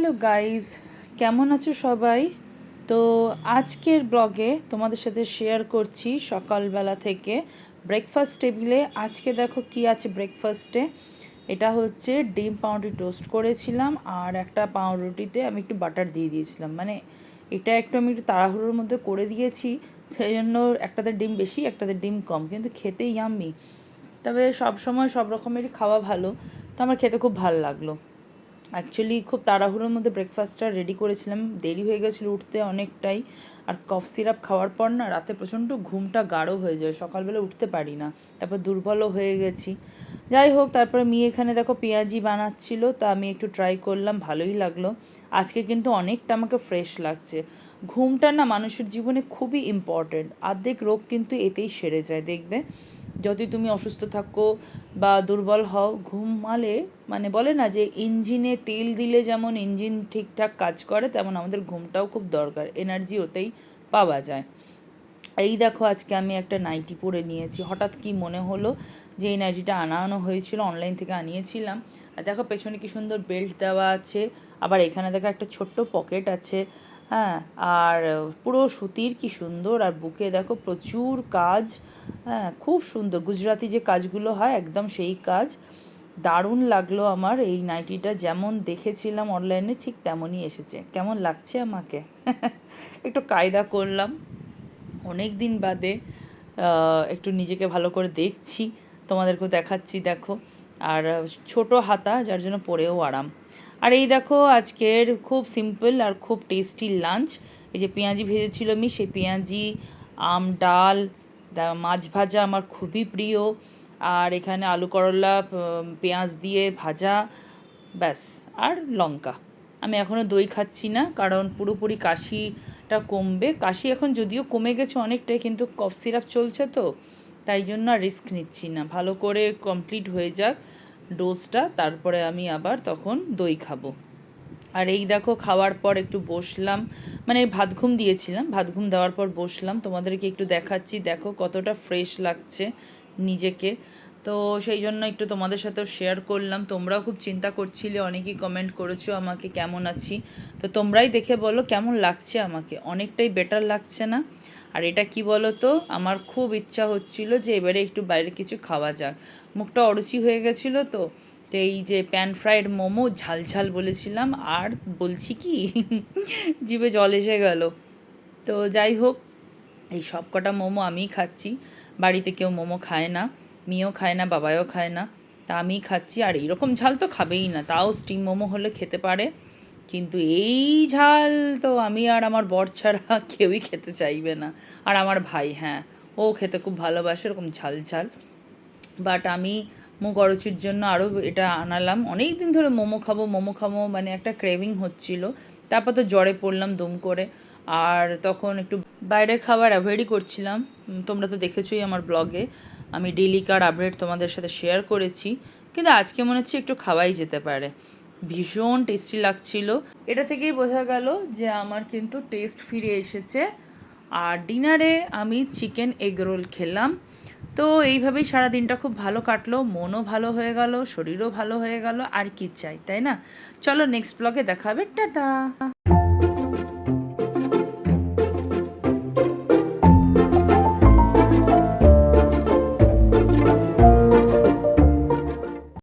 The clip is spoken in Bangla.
হ্যালো গাইজ কেমন আছো সবাই? তো আজকের ব্লগে তোমাদের সাথে শেয়ার করছি সকালবেলা থেকে ব্রেকফাস্ট টেবিলে আজকে দেখো কি আছে ব্রেকফাস্টে এটা হচ্ছে ডিম পাউরুটি টোস্ট করেছিলাম আর একটা পাউরুটিতে আমি একটু বাটার দিয়ে দিয়েছিলাম। মানে এটা একটু আমি একটু তাড়াহুড়োর মধ্যে করে দিয়েছি, সেই জন্য একটাতে ডিম বেশি, একটাতে ডিম কম। কিন্তু খেতে ইয়াম্মি তবে সব সময় সব রকমেরই খাওয়া ভালো। তো আমার খেতে খুব ভালো লাগল। অ্যাকচুয়ালি খুব তাড়াহুড়োর মধ্যে ব্রেকফাস্টটা রেডি করেছিলাম। দেরি হয়ে গেছিল উঠতে অনেকটাই। আর কফ সিরাপ খাওয়ার পর না, রাতে প্রচণ্ড ঘুমটা গাঢ় হয়ে যায়। সকালবেলা উঠতে পারি না। তারপর দুর্বলও হয়ে গেছি। যাই হোক, তারপরে মেয়ে এখানে দেখো পেঁয়াজি বানাচ্ছিল, তা আমি একটু ট্রাই করলাম, ভালোই লাগল। আজকে কিন্তু অনেকটা আমাকে ফ্রেশ লাগছে। ঘুমটা না মানুষের জীবনে খুবই ইম্পর্টেন্ট অর্ধেক রোগ কিন্তু এতেই সেরে যায়, দেখবে? যদি তুমি অসুস্থ থাকো বা দুর্বল হও ঘুমালে মানে বলে না যে ইঞ্জিনে তেল দিলে যেমন ইঞ্জিন ঠিকঠাক কাজ করে, তেমন আমাদের ঘুমটাও খুব দরকার এনার্জি ওতেই পাওয়া যায়। এই দেখো আজকে আমি একটা নাইটি পরে নিয়েছি, হঠাৎ কি মনে হলো যে এই নাইটিটা আনানো হয়েছিল অনলাইন থেকে আনিয়েছিলাম। আর দেখো পেছনে কি সুন্দর বেল্ট দেওয়া আছে, আবার এখানে দেখো একটা ছোট্ট পকেট আছে হ্যাঁ আর পুরো সুতির কি সুন্দর, আর বুকে দেখো প্রচুর কাজ হ্যাঁ খুব সুন্দর। গুজরাতি যে কাজগুলো হয়, একদম সেই কাজ। দারুণ লাগল আমার এই নাইটিটা, যেমন দেখেছিলাম অনলাইনে ঠিক তেমনই এসেছে। কেমন লাগছে আমাকে? একটু কায়দা করলাম। অনেক দিন বাদে একটু নিজেকে ভালো করে দেখছি, তোমাদেরকেও দেখাচ্ছি, দেখো। আর ছোট হাতা, যার জন্য পরেও আরাম। আর এই দেখো আজকের খুব সিম্পল আর খুব টেস্টি লাঞ্চ এই যে পেঁয়াজি ভেজেছিল আমি, সেই পেঁয়াজি, আম, ডাল মাছ ভাজা আমার খুবই প্রিয়। আর এখানে আলু করলা পেঁয়াজ দিয়ে ভাজা, ব্যাস। আর লঙ্কা। আমি এখনও দই খাচ্ছি না, কারণ পুরোপুরি কাশিটা কমবে। কাশি এখন যদিও কমে গেছে অনেকটাই, কিন্তু কফ সিরাপ চলছে তো, তাই জন্য আর রিস্ক নিচ্ছি না। ভালো করে কমপ্লিট হয়ে যাক। ডোজটা, তারপরে আমি আবার তখন দই খাব। আর এই দেখো খাওয়ার পর একটু বসলাম মানে ভাত ঘুম দিয়েছিলাম, ভাত ঘুম দেওয়ার পর বসলাম। তোমাদেরকে একটু দেখাচ্ছি, দেখো কতটা ফ্রেশ লাগছে নিজেকে। তো সেই জন্য একটু তোমাদের সাথেও শেয়ার করলাম। তোমরাও খুব চিন্তা করছিলে, অনেকেই কমেন্ট করেছ আমাকে কেমন আছি। তো তোমরাই দেখে বলো কেমন লাগছে আমাকে। অনেকটাই বেটার লাগছে না। আর এটা কি বলো তো আমার খুব ইচ্ছা হচ্ছিল যে এবারে একটু বাইরে কিছু খাওয়া যাক। মুখটা অরুচি হয়ে গেছিল তো। তো এই যে প্যান ফ্রাইড মোমো, ঝাল ঝাল বলেছিলাম। আর বলছি কি? জিভে জল এসে গেল। তো যাই হোক, এই সব কটা মোমো আমিই খাচ্ছি। বাড়িতে কেউ মোমো খায় না। মেয়েও খায় না বাবাও খায় না, তা আমিই খাচ্ছি। আর এইরকম ঝাল তো খাবেই না, তাও স্টিম মোমো হলে খেতে পারে। কিন্তু এই ঝাল তো আমি আর আমার বর ছাড়া কেউই খেতে চাইবে না। আর আমার ভাই হ্যাঁ ও খেতে খুব ভালোবাসে এরকম ঝাল ঝাল। বাট আমি মুখ অরুচির জন্য আরও এটা আনালাম। অনেক দিন ধরে মোমো খাব মোমো খাব মানে একটা ক্রেভিং হচ্ছিল। তারপর তো জ্বরে পড়লাম দম করে। আর তখন একটু বাইরের খাবার অ্যাভয়েডই করছিলাম। তোমরা তো দেখেছোই আমার ব্লগে আমি ডেলি কার আপডেট তোমাদের সাথে শেয়ার করেছি, কিন্তু আজকে মনে হচ্ছে একটু খাওয়াই যেতে পারে। ভীষণ টেস্টি লাগছিল। এটা থেকেই বোঝা গেল যে আমার কিন্তু টেস্ট ফিরে এসেছে। আর ডিনারে আমি চিকেন এগ রোল খেলাম। তো এইভাবেই সারা দিনটা খুব ভালো কাটলো, মনও ভালো হয়ে গেল, শরীরও ভালো হয়ে গেল, আর কি চাই, তাই না? চলো নেক্সট ব্লগে দেখাবে টাটা!